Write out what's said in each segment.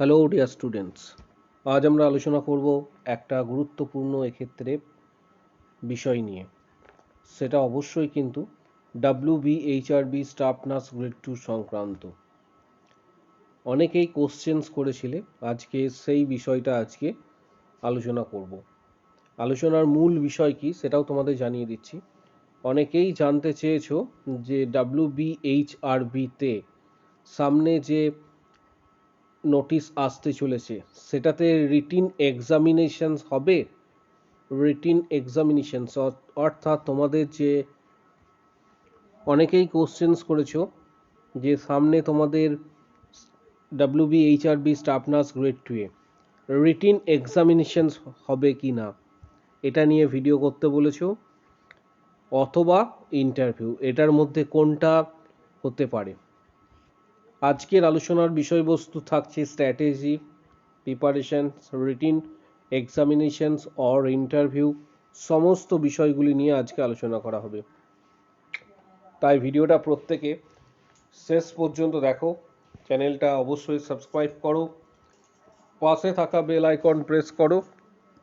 Hello dear students আজ আমরা আলোচনা করব একটা গুরুত্বপূর্ণ এক্ষেত্রে বিষয় নিয়ে। সেটা অবশ্যই কিন্তু W BHRB staff nurse grade two সংক্রান্ত। অনেকেই কোশ্চেন্স করেছিলে, আজকে সেই বিষয়টা আজকে আলোচনা করব। আলোচনার মূল বিষয় কি সেটাও তোমাদের জানিয়ে দিচ্ছি। অনেকেই জানতে চেয়েছো যে ডাব্লিউ বিএইচআরবিতে সামনে যে নোটিশ আসতে চলেছে। সেটাতে রিটিন এক্সামিনেশনস হবে। রিটিন এক্সামিনেশনস অর্থাৎ তোমাদের যে অনেকেই কোশ্চেন্স করেছ, যে সামনে তোমাদের W B H HRB staff nurse grade টুয়ে রিটিন এক্সামিনেশনস হবে কি না, এটা নিয়ে ভিডিও করতে বলেছ, অথবা ইন্টারভিউ এটার মধ্যে কোনটা হতে পারে। আজকের আলোচনার বিষয়বস্তু থাকছে strategy preparation written examinations or interview সমস্ত বিষয়গুলি নিয়ে আজকে আলোচনা করা হবে। তাই ভিডিওটা প্রত্যেকে শেষ পর্যন্ত দেখো। চ্যানেলটা অবশ্যই সাবস্ক্রাইব করো। পাশে থাকা বেল আইকন প্রেস করো।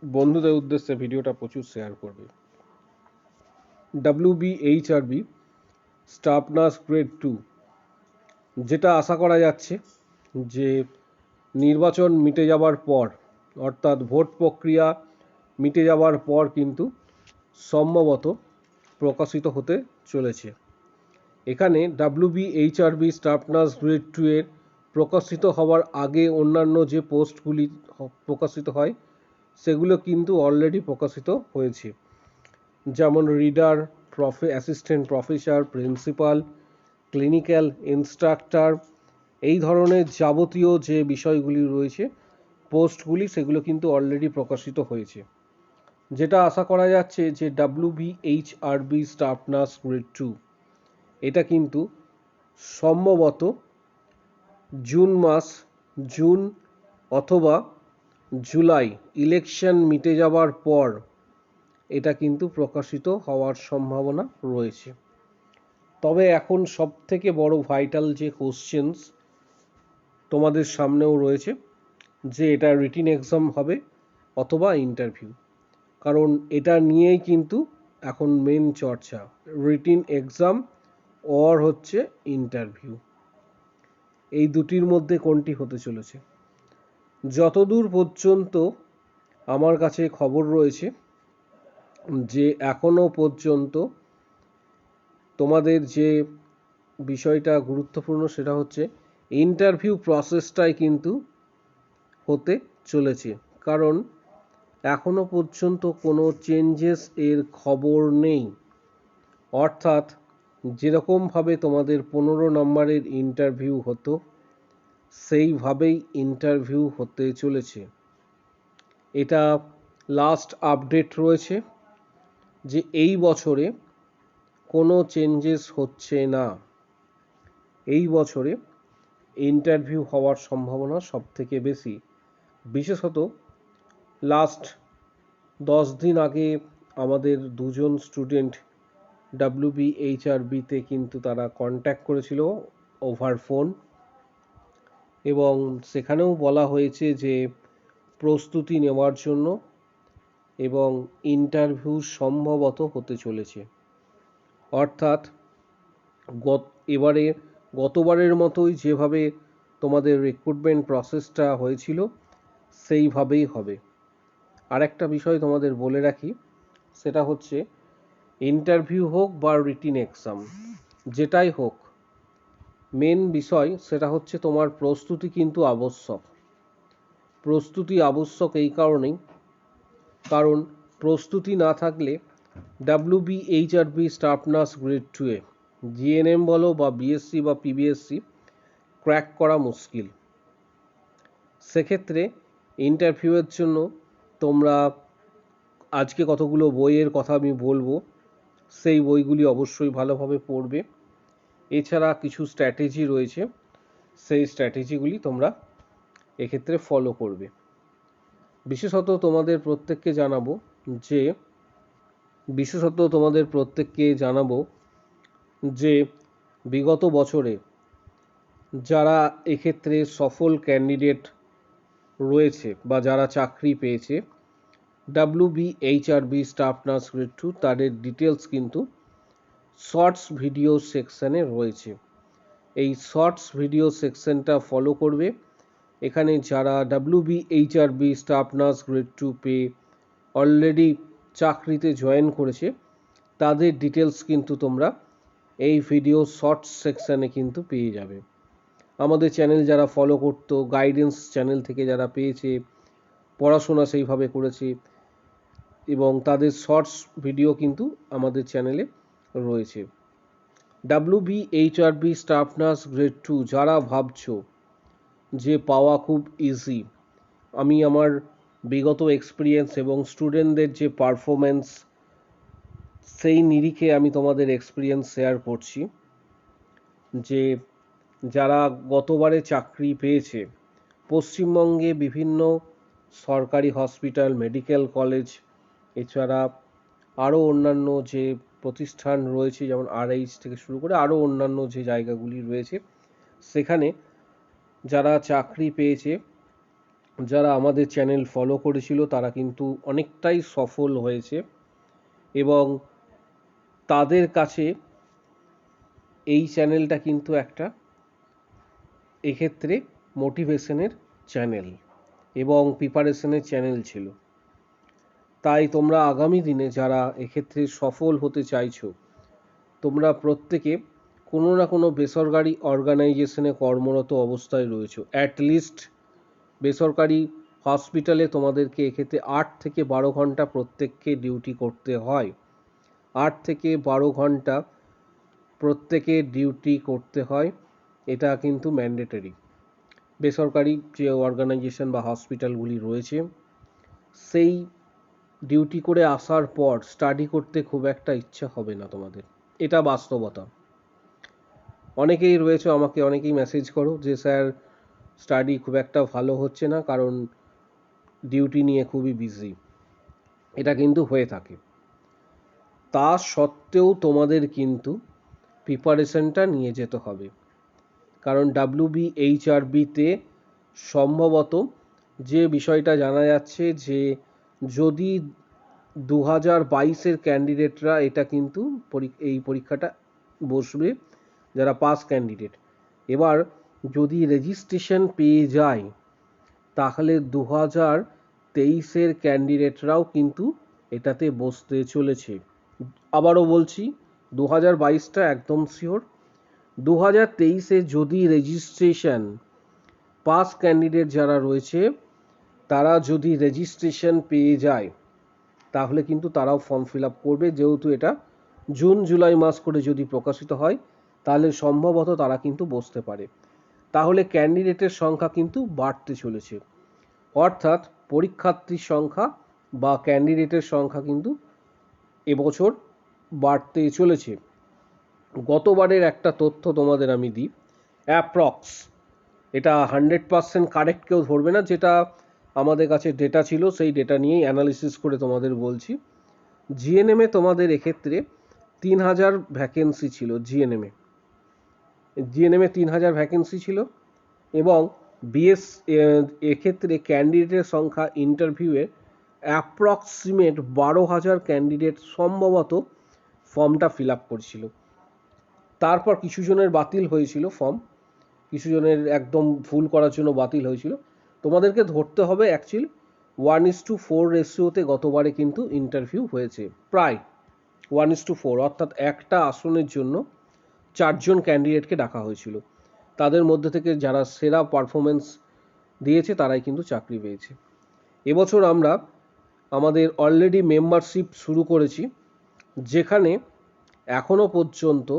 বন্ধুদের উদ্দেশ্যে ভিডিওটা প্রচুর শেয়ার করবে। W B H R B staff nurse grade two যেটা আশা করা যাচ্ছে যে নির্বাচন মিটে যাবার পর, অর্থাৎ ভোট প্রক্রিয়া মিটে যাবার পর কিন্তু সম্ভবত প্রকাশিত হতে চলেছে। এখানে WB HRB staff nurse grade two এর প্রকাশিত হওয়ার আগে অন্যান্য যে পোস্টগুলি প্রকাশিত হয়, সেগুলো কিন্তু অলরেডি প্রকাশিত হয়েছে। যেমন reader, প্রফে assistant professor principal clinical instructor, এই ধরনের যাবতীয় যে বিষয়গুলি রয়েছে, পোস্টগুলি, সেগুলো কিন্তু অলরেডি প্রকাশিত হয়েছে। যেটা আশা করা যাচ্ছে যে W B staff nurse grade two এটা কিন্তু সম্ভবত জুন মাস, জুন অথবা জুলাই ইলেকশন মিটে যাবার পর এটা কিন্তু প্রকাশিত হওয়ার সম্ভাবনা রয়েছে। তবে এখন সব থেকে বড় ভাইটাল যে কোশ্চেন্স তোমাদের সামনেও রয়েছে, যে এটা রিটিন এক্সাম হবে অথবা ইন্টারভিউ কারণ এটা নিয়েই কিন্তু এখন মেন চর্চা রিটিন এক্সাম অর হচ্ছে ইন্টারভিউ এই দুটির মধ্যে কোনটি হতে চলেছে? যতদূর পর্যন্ত আমার কাছে খবর রয়েছে, যে এখনও পর্যন্ত তোমাদের যে বিষয়টা গুরুত্বপূর্ণ সেটা হচ্ছে ইন্টারভিউ প্রসেসটাই কিন্তু হতে চলেছে। কারণ এখনও পর্যন্ত কোনো চেঞ্জেস এর খবর নেই। অর্থাৎ যেরকমভাবে তোমাদের পনেরো নম্বরের ইন্টারভিউ হতো, সেইভাবেই ইন্টারভিউ হতে চলেছে। এটা লাস্ট আপডেট রয়েছে যে এই বছরে কোনো চেঞ্জেস হচ্ছে না। এই বছরে ইন্টারভিউ হওয়ার সম্ভাবনা সব থেকে বেশি। বিশেষত লাস্ট দশ দিন আগে আমাদের দুজন স্টুডেন্ট ডাব্লিউবি এইচআরবিতে কিন্তু তারা কন্ট্যাক্ট করেছিল ওভার ফোন এবং সেখানেও বলা হয়েছে যে প্রস্তুতি নেওয়ার জন্য এবং ইন্টারভিউ সম্ভবত হতে চলেছে। অর্থাৎ গত, এবারে গতবারের মতোই যেভাবে তোমাদের রিক্রুটমেন্ট প্রসেসটা হয়েছিল, সেইভাবেই হবে। আরেকটা বিষয় তোমাদের বলে রাখি, সেটা হচ্ছে ইন্টারভিউ হোক বা রিটিন এক্সাম যেটাই হোক মেন বিষয় সেটা হচ্ছে তোমার প্রস্তুতি কিন্তু আবশ্যক। প্রস্তুতি আবশ্যক এই কারণেই, কারণ প্রস্তুতি না থাকলে W B H R B staff nurse grade টুয়ে জিএনএম বলো বা বিএসসি বা পিবিএসসি ক্র্যাক করা মুশকিল। সেক্ষেত্রে ইন্টারভিউয়ের জন্য তোমরা আজকে কতগুলো বইয়ের কথা আমি বলব, সেই বইগুলি অবশ্যই ভালোভাবে পড়বে। এছাড়া কিছু স্ট্র্যাটেজি রয়েছে, সেই স্ট্র্যাটেজিগুলি তোমরা এক্ষেত্রে ফলো করবে। বিশেষত তোমাদের প্রত্যেককে জানাব যে বিশেষত তোমাদের প্রত্যেককে জানাব যে বিগত বছরে যারা এক্ষেত্রে সফল ক্যান্ডিডেট রয়েছে বা যারা চাকরি পেয়েছে W B H R B staff nurse grade two তাদের ডিটেলস কিন্তু শর্টস ভিডিও সেকশানে রয়েছে। এই শর্টস ভিডিও সেকশনটা ফলো করবে। এখানে যারা W B H R B staff nurse grade two pay already চাকরিতে জয়েন করেছে, তাদের ডিটেলস কিন্তু তোমরা এই ভিডিও শর্টস সেকশানে কিন্তু পেয়ে যাবে। আমাদের চ্যানেল যারা ফলো করতো গাইডেন্স চ্যানেল থেকে যারা পেয়েছে, পড়াশোনা সেইভাবে করেছে এবং তাদের শর্টস ভিডিও কিন্তু আমাদের চ্যানেলে রয়েছে। W B H R staff nurse grade two যারা ভাবছ যে পাওয়া খুব ইজি আমি আমার বিগত এক্সপিরিয়েন্স এবং স্টুডেন্টদের যে পারফরমেন্স সেই নিরিখে আমি তোমাদের এক্সপিরিয়েন্স শেয়ার করছি। যে যারা গতবারে চাকরি পেয়েছে, পশ্চিমবঙ্গে বিভিন্ন সরকারি হসপিটাল মেডিকেল কলেজ এছাড়া আরও অন্যান্য যে প্রতিষ্ঠান রয়েছে, যেমন আরএইচ থেকে শুরু করে আরও অন্যান্য যে জায়গাগুলি রয়েছে, সেখানে যারা চাকরি পেয়েছে যারা আমাদের চ্যানেল ফলো করেছিল, তারা কিন্তু অনেকটাই সফল হয়েছে এবং তাদের কাছে এই চ্যানেলটা কিন্তু একটা এক্ষেত্রে মোটিভেশনের চ্যানেল এবং প্রিপারেশনের চ্যানেল ছিল। তাই তোমরা আগামী দিনে যারা এক্ষেত্রে সফল হতে চাইছো, তোমরা প্রত্যেকে কোনো না কোনো বেসরকারি অর্গানাইজেশনে কর্মরত অবস্থায় রয়েছো। অ্যাটলিস্ট বেসরকারি হসপিটালে তোমাদেরকে এক্ষেত্রে আট থেকে বারো ঘণ্টা প্রত্যেককে ডিউটি করতে হয়। আট থেকে বারো ঘণ্টা প্রত্যেকে ডিউটি করতে হয়। এটা কিন্তু ম্যান্ডেটরি। বেসরকারি যে অর্গানাইজেশন বা হসপিটালগুলি রয়েছে, সেই ডিউটি করে আসার পর স্টাডি করতে খুব একটা ইচ্ছা হবে না তোমাদের। এটা বাস্তবতা। অনেকেই রয়েছে, আমাকে অনেকেই মেসেজ করো যে, স্যার স্টাডি খুব একটা ভালো হচ্ছে না, কারণ ডিউটি নিয়ে খুবই বিজি এটা কিন্তু হয়ে থাকে। তা সত্ত্বেও তোমাদের কিন্তু প্রিপারেশনটা নিয়ে যেতে হবে। কারণ ডাব্লিউ বি এইচ আর বিতে সম্ভবত যে বিষয়টা জানা যাচ্ছে যে যদি দু হাজার বাইশের ক্যান্ডিডেটরা এটা কিন্তু এই পরীক্ষাটা বসবে, যারা পাস ক্যান্ডিডেট এবার যদি রেজিস্ট্রেশন পেয়ে যায়, তাহলে দু হাজার তেইশের ক্যান্ডিডেটরাও কিন্তু এটাতে বসতে চলেছে। আবারও বলছি দু হাজার বাইশটা একদম শিওর দু হাজার তেইশে যদি রেজিস্ট্রেশন পাস ক্যান্ডিডেট যারা রয়েছে, তারা যদি রেজিস্ট্রেশন পেয়ে যায়, তাহলে কিন্তু তারাও ফর্ম ফিল আপ করবে। যেহেতু এটা জুন জুলাই মাস করে যদি প্রকাশিত হয়, তাহলে সম্ভবত তারা কিন্তু বসতে পারে। তাহলে ক্যান্ডিডেটের সংখ্যা কিন্তু বাড়তে চলেছে। অর্থাৎ পরীক্ষার্থীর সংখ্যা বা ক্যান্ডিডেটের সংখ্যা কিন্তু এবছর বাড়তে চলেছে। গতবারের একটা তথ্য তোমাদের আমি দিই। অ্যাপ্রক্স। এটা হান্ড্রেড পারসেন্ট কারেক্ট কেউ ধরবে না। যেটা আমাদের কাছে ডেটা ছিল, সেই ডেটা নিয়েই অ্যানালিসিস করে তোমাদের বলছি। জিএনএমে তোমাদের এক্ষেত্রে তিন হাজার ভ্যাকেন্সি ছিল, জিএনএমে। জিএনএমে তিন হাজার ভ্যাকেন্সি ছিল এবং বিএস এক্ষেত্রে ক্যান্ডিডেটের সংখ্যা ইন্টারভিউয়ে অ্যাপ্রক্সিমেট বারো হাজার ক্যান্ডিডেট সম্ভবত ফর্মটা ফিল আপ করছিল। তারপর কিছু জনের বাতিল হয়েছিল ফর্ম কিছু জনের একদম ভুল করার জন্য বাতিল হয়েছিল। তোমাদেরকে ধরতে হবে actually one is two four রেশিওতে গতবারে কিন্তু ইন্টারভিউ হয়েছে, প্রায় ওয়ান ইস টু ফোর অর্থাৎ একটা আসনের জন্য চারজন ক্যান্ডিডেটকে ডাকা হয়েছিল। তাদের মধ্যে থেকে যারা সেরা পারফরমেন্স দিয়েছে, তারাই কিন্তু চাকরি পেয়েছে। এবছর আমরা আমাদের অলরেডি মেম্বারশিপ শুরু করেছি, যেখানে এখনও পর্যন্ত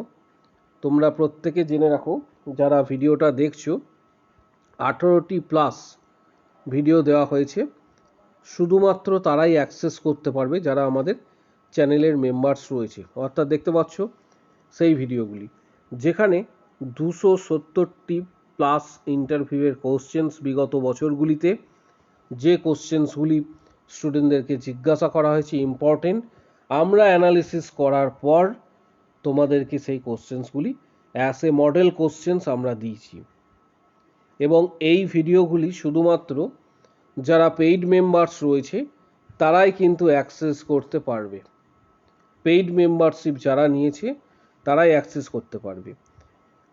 তোমরা প্রত্যেকে জেনে রাখো, যারা ভিডিওটা দেখছ, আঠেরোটি প্লাস ভিডিও দেওয়া হয়েছে। শুধুমাত্র তারাই অ্যাক্সেস করতে পারবে, যারা আমাদের চ্যানেলের মেম্বার্স রয়েছে। অর্থাৎ দেখতে পাচ্ছ সেই ভিডিওগুলি যেখানে দুশো সত্তরটি প্লাস ইন্টারভিউয়ের কোশ্চেন্স বিগত বছরগুলিতে। যে কোশ্চেন্সগুলি স্টুডেন্টদেরকে জিজ্ঞাসা করা হয়েছে ইম্পর্টেন্ট আমরা অ্যানালিসিস করার পর তোমাদেরকে সেই কোশ্চেন্সগুলি অ্যাস এ মডেল কোশ্চেন্স আমরা দিয়েছি। এবং এই ভিডিওগুলি শুধুমাত্র যারা পেইড মেম্বার্স রয়েছে, তারাই কিন্তু অ্যাক্সেস করতে পারবে। পেইড মেম্বারশিপ যারা নিয়েছে তারাই অ্যাক্সেস করতে পারবে।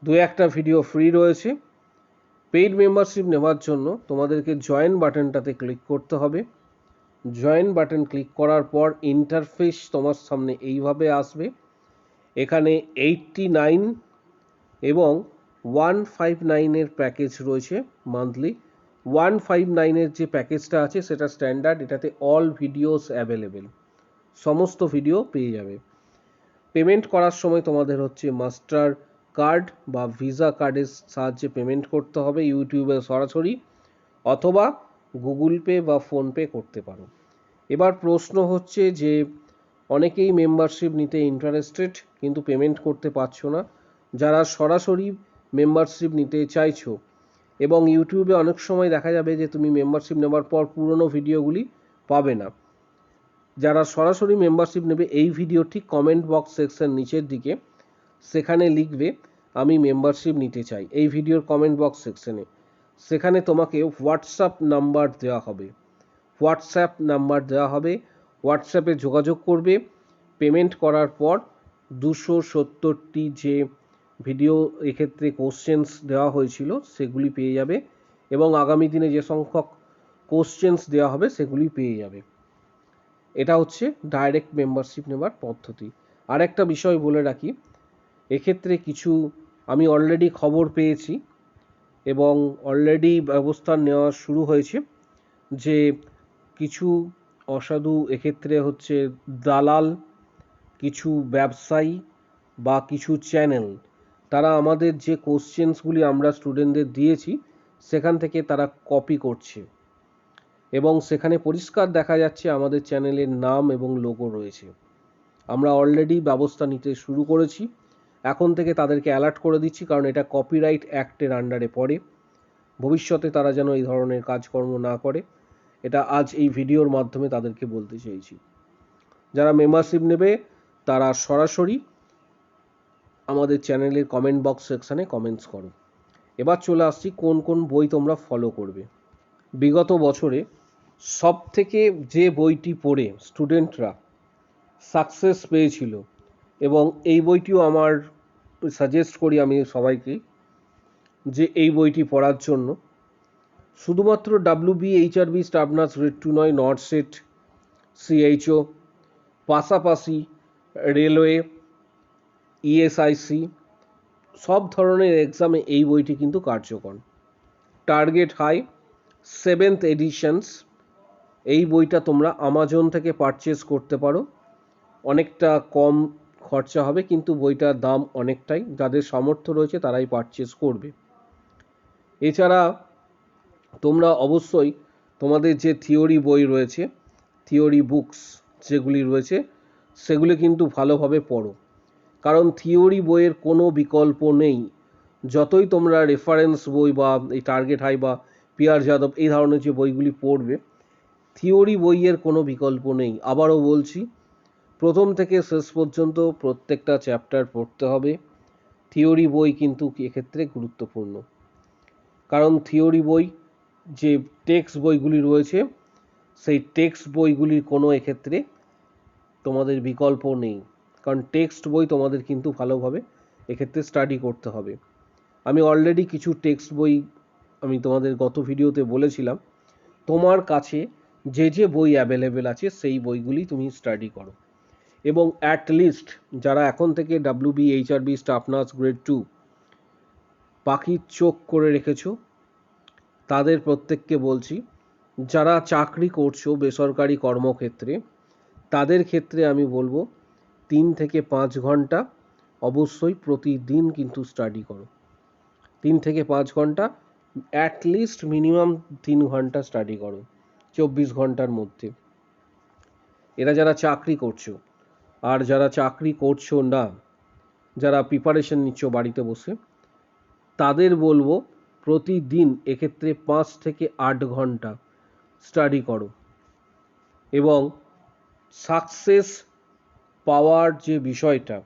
দু একটা ভিডিও ফ্রি রয়েছে। পেইড মেম্বারশিপ নেওয়ার জন্য তোমাদেরকে জয়েন বাটনটাতে ক্লিক করতে হবে। জয়েন বাটন ক্লিক করার পর ইন্টারফেস তোমার সামনে এইভাবে আসবে। এখানে এইটটি নাইন এবং ওয়ান ফাইভ নাইনের প্যাকেজ রয়েছে মান্থলি। ওয়ান ফাইভ নাইনের যে প্যাকেজটা আছে সেটা স্ট্যান্ডার্ড, এটাতে অল ভিডিওস অ্যাভেলেবেল। সমস্ত ভিডিও পেয়ে যাবে। পেমেন্ট করার সময় তোমাদের হচ্ছে মাস্টার কার্ড বা ভিসা কার্ডের সাহায্যে পেমেন্ট করতে হবে ইউটিউবে সরাসরি অথবা গুগল পে বা ফোনপে করতে পারো। এবার প্রশ্ন হচ্ছে যে অনেকেই মেম্বারশিপ নিতে ইন্টারেস্টেড কিন্তু পেমেন্ট করতে পারছ না। যারা সরাসরি মেম্বারশিপ নিতে চাইছো এবং ইউটিউবে অনেক সময় দেখা যাবে যে তুমি মেম্বারশিপ নেওয়ার পর পুরনো ভিডিওগুলি পাবে না। যারা সরাসরি মেম্বারশিপ নেবে, এই ভিডিও ঠিক কমেন্ট বক্স সেকশন নিচের দিকে, সেখানে লিখবে, আমি মেম্বারশিপ নিতে চাই। এই ভিডিওর কমেন্ট বক্স সেকশনে সেখানে তোমাকে হোয়াটসঅ্যাপ নাম্বার দেওয়া হবে। হোয়াটসঅ্যাপ নাম্বার দেওয়া হবে। হোয়াটসঅ্যাপে যোগাযোগ করবে। পেমেন্ট করার পর দুশো সত্তরটি যে ভিডিও এক্ষেত্রে কোশ্চেন্স দেওয়া হয়েছিল, সেগুলি পেয়ে যাবে এবং আগামী দিনে যে সংখ্যক কোশ্চেন্স দেওয়া হবে, সেগুলি পেয়ে যাবে। এটা হচ্ছে ডাইরেক্ট মেম্বারশিপ নেওয়ার পদ্ধতি। আর একটা বিষয় বলে রাখি, এক্ষেত্রে কিছু আমি অলরেডি খবর পেয়েছি এবং অলরেডি ব্যবস্থা নেওয়া শুরু হয়েছে যে কিছু অসাধু এক্ষেত্রে হচ্ছে দালাল, কিছু ব্যবসায়ী বা কিছু চ্যানেল তারা আমাদের যে কোশ্চেন্সগুলি আমরা স্টুডেন্টদের দিয়েছি, সেখান থেকে তারা কপি করছে। এবং সেখানে পরিষ্কার দেখা যাচ্ছে আমাদের চ্যানেলের নাম এবং লোগো রয়েছে। আমরা অলরেডি ব্যবস্থা নিতে শুরু করেছি। এখন থেকে তাদেরকে অ্যালার্ট করে দিচ্ছি, কারণ এটা কপিরাইট অ্যাক্টের আন্ডারে পড়ে। ভবিষ্যতে তারা যেন এই ধরনের কাজকর্ম না করে। এটা আজ এই ভিডিওর মাধ্যমে তাদেরকে বলতে চাইছি। যারা মেম্বারশিপ নেবে, তারা সরাসরি আমাদের চ্যানেলের কমেন্ট বক্স সেকশানে কমেন্টস করো। এবার চলে আসছি, কোন কোন বই তোমরা ফলো করবে। বিগত বছরে সব থেকে যে বইটি পড়ে স্টুডেন্টরা সাকসেস পেয়েছিল এবং এই বইটিও আমার সাজেস্ট করি আমি সবাইকে যে এই বইটি পড়ার জন্য। শুধুমাত্র W B HRB staff nurse grade two নয় নর্থ সেট সিএইচও পাশাপাশি রেলওয়ে ইএসআইসি সব ধরনের এক্সামে এই বইটি কিন্তু কার্যকর। টার্গেট হাই সেভেন্থ এডিশনস এই বইটা তোমরা আমাজন থেকে পারচেস করতে পারো। অনেকটা কম খরচা হবে, কিন্তু বইটার দাম অনেকটাই। যাদের সামর্থ্য রয়েছে, তারাই পারচেস করবে। এছাড়া তোমরা অবশ্যই তোমাদের যে থিওরি বই রয়েছে থিওরি বুকস যেগুলি রয়েছে, সেগুলি কিন্তু ভালোভাবে পড়ো। কারণ থিওরি বইয়ের কোনো বিকল্প নেই। যতই তোমরা রেফারেন্স বই বা এই টার্গেট হাই বা পিয়ার যাদব এই ধরনের যে বইগুলি পড়বে থিওরি বইয়ের কোনো বিকল্প নেই। আবারও বলছি, প্রথম থেকে শেষ পর্যন্ত প্রত্যেকটা চ্যাপ্টার পড়তে হবে। থিওরি বই কিন্তু এক্ষেত্রে গুরুত্বপূর্ণ। কারণ থিওরি বই, যে টেক্সট বইগুলি রয়েছে, সেই টেক্সট বইগুলির কোনো এক্ষেত্রে তোমাদের বিকল্প নেই। কারণ টেক্সট বই তোমাদের কিন্তু ভালোভাবে এক্ষেত্রে স্টাডি করতে হবে। আমি অলরেডি কিছু টেক্সট বই আমি তোমাদের গত ভিডিওতে বলেছিলাম। তোমার কাছে যে যে বই অ্যাভেলেবেল আছে সেই বইগুলি তুমি স্টাডি করো। এবং অ্যাট লিস্ট যারা এখন থেকে W B HRB staff nurse grade two পাখির চোখ করে রেখেছো, তাদের প্রত্যেককে বলছি, যারা চাকরি করছ বেসরকারি কর্মক্ষেত্রে, তাদের ক্ষেত্রে আমি বলব, তিন থেকে পাঁচ ঘণ্টা অবশ্যই প্রতিদিন কিন্তু স্টাডি করো। তিন থেকে পাঁচ ঘণ্টা অ্যাটলিস্ট মিনিমাম তিন ঘণ্টা স্টাডি করো। চব্বিশ ঘণ্টার মধ্যে। এরা যারা চাকরি করছ, আর যারা চাকরি করছ না, যারা প্রিপারেশন নিচ্ছ বাড়িতে বসে, তাদের বলব প্রতিদিন এক্ষেত্রে পাঁচ থেকে আট ঘণ্টা স্টাডি করো। এবং সাকসেস পাওয়ার যে বিষয়টা,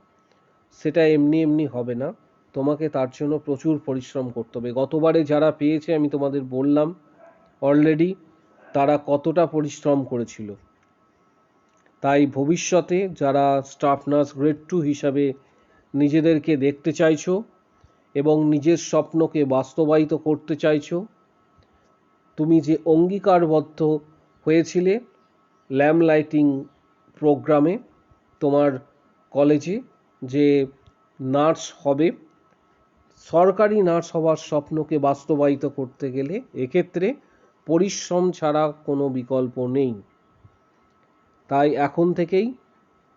সেটা এমনি এমনি হবে না। তোমাকে তার জন্য প্রচুর পরিশ্রম করতে হবে। গতবারে যারা পেয়েছে, আমি তোমাদের বললাম অলরেডি তারা কতটা পরিশ্রম করেছিল। তাই ভবিষ্যতে যারা স্টাফ নার্স গ্রেড টু হিসাবে নিজেদেরকে দেখতে চাইছো এবং নিজের স্বপ্নকে বাস্তবায়িত করতে চাইছো, তুমি যে অঙ্গীকারবদ্ধ হয়েছিলে ল্যাম্প লাইটিং প্রোগ্রামে তোমার কলেজে যে নার্স হবে, সরকারি নার্স হওয়ার স্বপ্নকে বাস্তবায়িত করতে গেলে এক্ষেত্রে পরিশ্রম ছাড়া কোনো বিকল্প নেই। তাই এখন থেকেই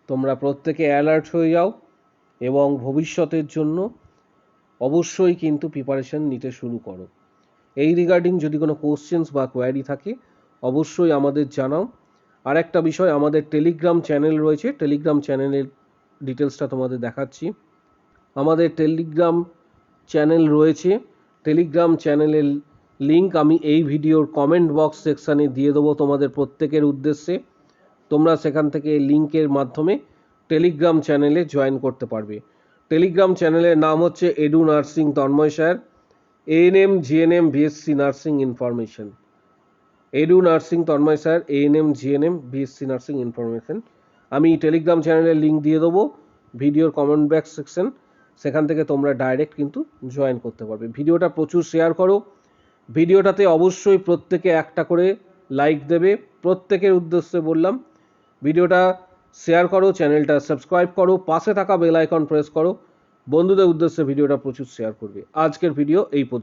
তোমরা প্রত্যেকে অ্যালার্ট হয়ে যাও এবং ভবিষ্যতের জন্য অবশ্যই কিন্তু প্রিপারেশন নিতে শুরু করো। এই রিগার্ডিং যদি কোনো কোশ্চেন্স বা কোয়ারি থাকে, অবশ্যই আমাদের জানাও। আর একটা বিষয়, আমাদের টেলিগ্রাম চ্যানেল রয়েছে। টেলিগ্রাম চ্যানেলের ডিটেলসটা তোমাদের দেখাচ্ছি। আমাদের টেলিগ্রাম চ্যানেল রয়েছে। টেলিগ্রাম চ্যানেলের লিংক আমি এই ভিডিওর কমেন্ট বক্স সেকশানে দিয়ে দেবো তোমাদের প্রত্যেকের উদ্দেশ্যে। তোমরা সেখান থেকে লিংকের মাধ্যমে টেলিগ্রাম চ্যানেলে জয়েন করতে পারবে। টেলিগ্রাম চ্যানেলের নাম হচ্ছে edu nursing Tanmoy sir ANM GNM BSc nursing information edu nursing Tanmoy sir ANM GNM BSc nursing information আমি টেলিগ্রাম চ্যানেলের লিঙ্ক দিয়ে দেবো ভিডিওর কমেন্ট ব্যাক সেকশন সেখান থেকে তোমরা ডাইরেক্ট কিন্তু জয়েন করতে পারবে। ভিডিওটা প্রচুর শেয়ার করো। ভিডিওটাতে অবশ্যই প্রত্যেকে একটা করে লাইক দেবে। প্রত্যেকের উদ্দেশ্যে বললাম, ভিডিওটা শেয়ার করো চ্যানেলটা সাবস্ক্রাইব করো, পাশে থাকা বেল আইকন প্রেস করো। বন্ধুদের উদ্দেশ্যে ভিডিওটা প্রচুর শেয়ার করবে। আজকের ভিডিও এই পর্যন্ত।